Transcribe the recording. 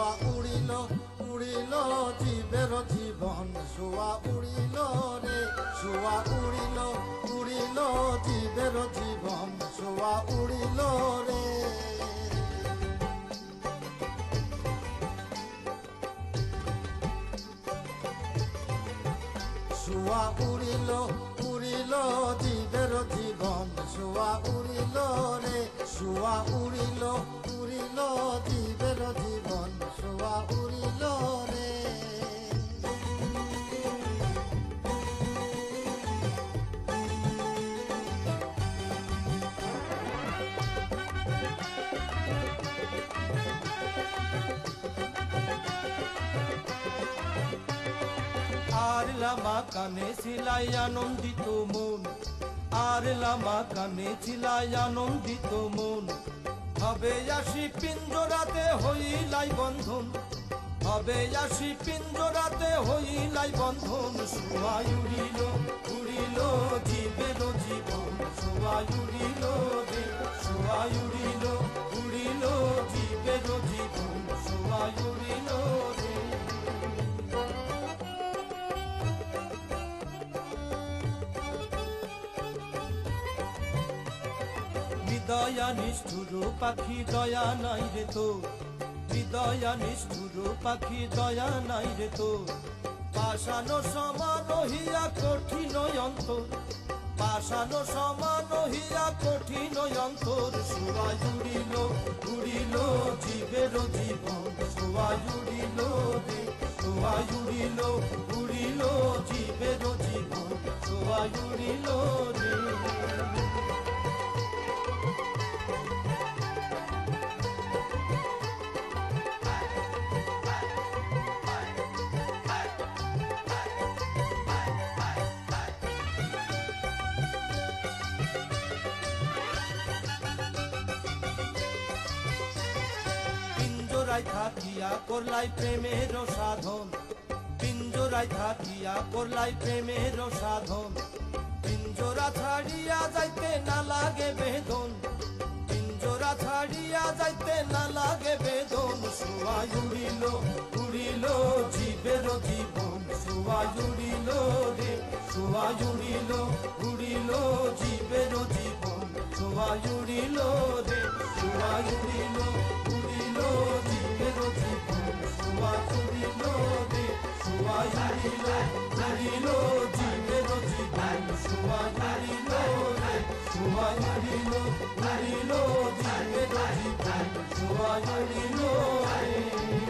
শোয়া উড়িল উড়িল জীবের জীবন, শোয়া উড়িল রে, শোয়া উড়িল উড়িল জীবের জীবন, শোয়া উড়িল রে। শোয়া উড়িল উড়িল জীবের জীবন, শোয়া উড়িল রে, শোয়া উড়িল লামা কানে ছিলাই আনন্দিত মন, আর লামা কানে ছিলাই আনন্দিত মন। হবে আসি পিঞ্জরাতে হইলাই বন্ধন হবে আসি পিঞ্জরাতে হইলাই বন্ধন। শুয়াই উড়িল উড়িল হৃদয়া নিষ্ঠুর পাখি, দয়া নাই রে তো। হৃদয়া নিষ্ঠুর পাখি, দয়া নাই রে তো। পাশানো সমান হিয়া কঠিন অন্তর। পাশানো সমান হিয়া কঠিন অন্তর। শুয়াই উড়িল উড়িল জীবের জীবন। শুয়াই উড়িল রে শুয়াই উড়িল জীবের জীবন। শুয়াই উড়িল রে। পিঞ্জরাই থাকিয়া করলাই প্রেমের সাধন। পিঞ্জরাই থাকিয়া করলাই প্রেমের সাধন। পিঞ্জরা ছাড়িয়া যাইতে না লাগে বেদন। পিঞ্জরা ছাড়িয়া যাইতে না লাগে বেদন। শুয়াই উড়িল উড়িল জীবের জীবন। শুয়াই উড়িল রে শুয়াই উড়িল উড়িল জীবের জীবন। শুয়াই উড়িল রে শুয়াই উড়িল শুয়াই উড়িল রে শুয়াই উড়িল উড়িল জীবের জীবন শুয়াই উড়িল রে শুয়াই উড়িল উড়িল জীবের জীবন শুয়াই উড়িল রে